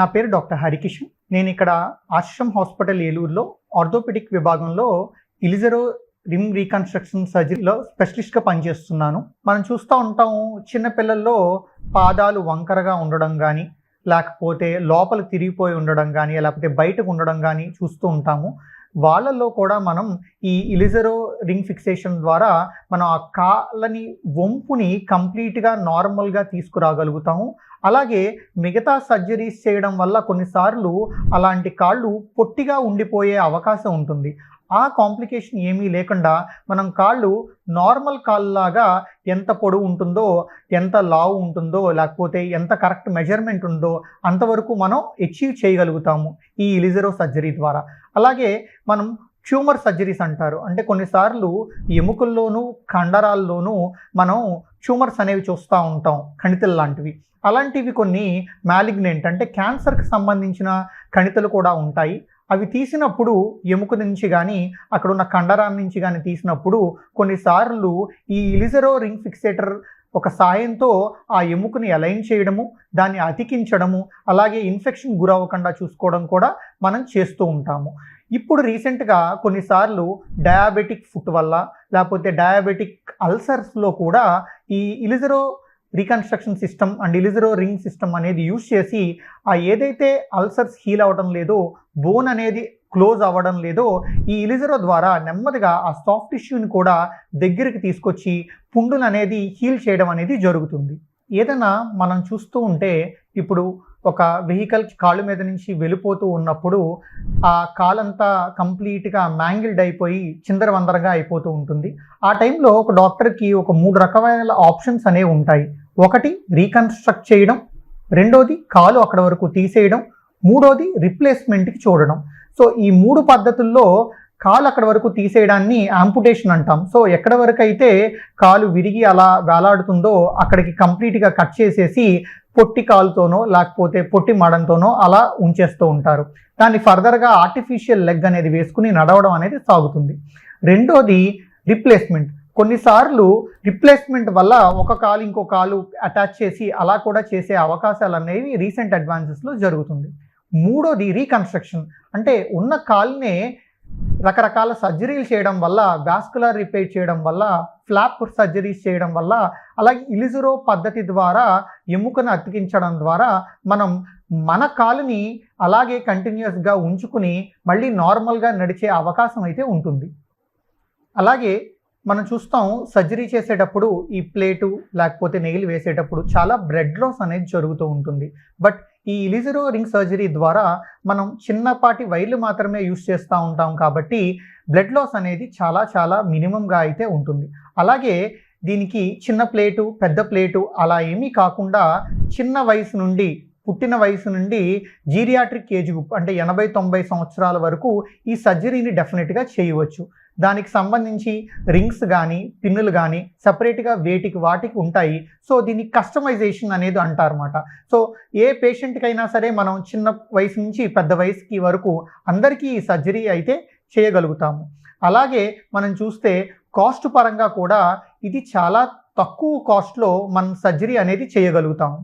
నా పేరు డాక్టర్ హరికిషన్. నేను ఇక్కడ ఆశ్రమ్ హాస్పిటల్ ఏలూరులో ఆర్థోపెడిక్ విభాగంలో ఇలిజరో రిమ్ రీకన్స్ట్రక్షన్ సర్జరీలో స్పెషలిస్ట్గా పనిచేస్తున్నాను. మనం చూస్తూ ఉంటాం చిన్నపిల్లల్లో పాదాలు వంకరగా ఉండడం కానీ లేకపోతే లోపల తిరిగిపోయి ఉండడం కానీ లేకపోతే బయటకు ఉండడం కానీ చూస్తూ ఉంటాము. వాళ్ళల్లో కూడా మనం ఈ ఇలిజరో రింగ్ ఫిక్సేషన్ ద్వారా మనం ఆ కాళ్ళని వంపుని కంప్లీట్గా నార్మల్గా తీసుకురాగలుగుతాము. అలాగే మిగతా సర్జరీస్ చేయడం వల్ల కొన్నిసార్లు అలాంటి కాళ్ళు పొట్టిగా ఉండిపోయే అవకాశం ఉంటుంది. ఆ కాంప్లికేషన్ ఏమీ లేకుండా మనం కాళ్ళు నార్మల్ కాళ్ళలాగా ఎంత పొడవు ఉంటుందో ఎంత లావు ఉంటుందో లేకపోతే ఎంత కరెక్ట్ మెజర్మెంట్ ఉందో అంతవరకు మనం అచీవ్ చేయగలుగుతాము ఈ ఇలిజరో సర్జరీ ద్వారా. అలాగే మనం ట్యూమర్ సర్జరీస్ అంటారు. అంటే కొన్నిసార్లు ఎముకల్లోనూ కండరాల్లోనూ మనం ట్యూమర్స్ అనేవి చూస్తూ ఉంటాం కణితలు లాంటివి. అలాంటివి కొన్ని మ్యాలిగ్నెంట్ అంటే క్యాన్సర్కి సంబంధించిన కణితలు కూడా ఉంటాయి. అవి తీసినప్పుడు ఎముక నుంచి కానీ అక్కడ ఉన్న కండరాల నుంచి కానీ తీసినప్పుడు కొన్నిసార్లు ఈ ఇలిజరో రింగ్ ఫిక్సేటర్ ఒక సాయంతో ఆ ఎముకని అలైన్ చేయడము దాన్ని అతికించడము అలాగే ఇన్ఫెక్షన్ గురవ్వకుండా చూసుకోవడం కూడా మనం చేస్తూ ఉంటాము. ఇప్పుడు రీసెంట్గా కొన్నిసార్లు డయాబెటిక్ ఫుట్ వల్ల లేకపోతే డయాబెటిక్ అల్సర్స్లో కూడా ఈ Ilizarov reconstruction system and Ilizarov ring system అనేది యూజ్ చేసి ఆ ఏదైతే అల్సర్స్ హీల్ అవ్వడం లేదో బోన్ అనేది క్లోజ్ అవ్వడం లేదో ఈ ఇలిజరో ద్వారా నెమ్మదిగా ఆ సాఫ్ట్ టిష్యూని కూడా దగ్గరికి తీసుకొచ్చి పుండును అనేది హీల్ చేయడం అనేది జరుగుతుంది. ఏదైనా మనం చూస్తూ ఉంటే ఇప్పుడు ఒక వెహికల్ కాళ్ళు మీద నుంచి వెళ్ళిపోతూ ఉన్నప్పుడు ఆ కాలంతా కంప్లీట్గా మ్యాంగిల్డ్ అయిపోయి చిందరవందరగా అయిపోతూ ఉంటుంది. ఆ టైంలో ఒక డాక్టర్కి ఒక మూడు రకమైన ఆప్షన్స్ అనేవి ఉంటాయి. ఒకటి రీకన్స్ట్రక్ట్ చేయడం. రెండోది కాలు అక్కడ వరకు తీసేయడం. మూడోది రిప్లేస్మెంట్కి చూడడం. సో ఈ మూడు పద్ధతుల్లో కాలు అక్కడ వరకు తీసేయడాన్ని ఆంపుటేషన్ అంటాం. సో ఎక్కడ వరకు అయితే కాలు విరిగి అలా వేలాడుతుందో అక్కడికి కంప్లీట్గా కట్ చేసేసి పొట్టి కాలుతోనో లేకపోతే పొట్టి మడంతోనో అలా ఉంచేస్తూ ఉంటారు. దాన్ని ఫర్దర్గా ఆర్టిఫిషియల్ లెగ్ అనేది వేసుకుని నడవడం అనేది సాగుతుంది. రెండోది రిప్లేస్మెంట్. కొన్నిసార్లు రిప్లేస్మెంట్ వల్ల ఒక కాలు ఇంకో కాలు అటాచ్ చేసి అలా కూడా చేసే అవకాశాలు అనేవి రీసెంట్ అడ్వాన్సెస్లో జరుగుతుంది. మూడోది రీకన్స్ట్రక్షన్. అంటే ఉన్న కాలునే రకరకాల సర్జరీలు చేయడం వల్ల వాస్కులర్ రిపేర్ చేయడం వల్ల ఫ్లాప్ సర్జరీస్ చేయడం వల్ల అలాగే ఇలిజురో పద్ధతి ద్వారా ఎముకను అతికించడం ద్వారా మనం మన కాలుని అలాగే కంటిన్యూస్గా ఉంచుకుని మళ్ళీ నార్మల్గా నడిచే అవకాశం అయితే ఉంటుంది. అలాగే మనం చూస్తాం సర్జరీ చేసేటప్పుడు ఈ ప్లేటు లేకపోతే నెయిల్ వేసేటప్పుడు చాలా బ్రెడ్ లాస్ అనేది జరుగుతూ ఉంటుంది. బట్ ఈ ఇలిజిరో రింగ్ సర్జరీ ద్వారా మనం చిన్నపాటి వైర్లు మాత్రమే యూస్ చేస్తూ ఉంటాం కాబట్టి బ్లడ్ లాస్ అనేది చాలా చాలా మినిమంగా అయితే ఉంటుంది. అలాగే దీనికి చిన్న ప్లేటు పెద్ద ప్లేటు అలా ఏమీ కాకుండా చిన్న వయసు నుండి పుట్టిన వయసు నుండి జీరియాట్రిక్ ఏజ్ గ్రూప్ అంటే ఎనభై తొంభై సంవత్సరాల వరకు ఈ సర్జరీని డెఫినెట్గా చేయవచ్చు. దానికి సంబంధించి రింగ్స్ కానీ పిన్నులు కానీ సపరేట్గా వేటికి వాటికి ఉంటాయి. సో దీన్ని కస్టమైజేషన్ అనేది అంటారన్నమాట. సో ఏ పేషెంట్కైనా సరే మనం చిన్న వయసు నుంచి పెద్ద వయసుకి వరకు అందరికీ ఈ సర్జరీ అయితే చేయగలుగుతాము. అలాగే మనం చూస్తే కాస్ట్ పరంగా కూడా ఇది చాలా తక్కువ కాస్ట్లో మనం సర్జరీ అనేది చేయగలుగుతాము.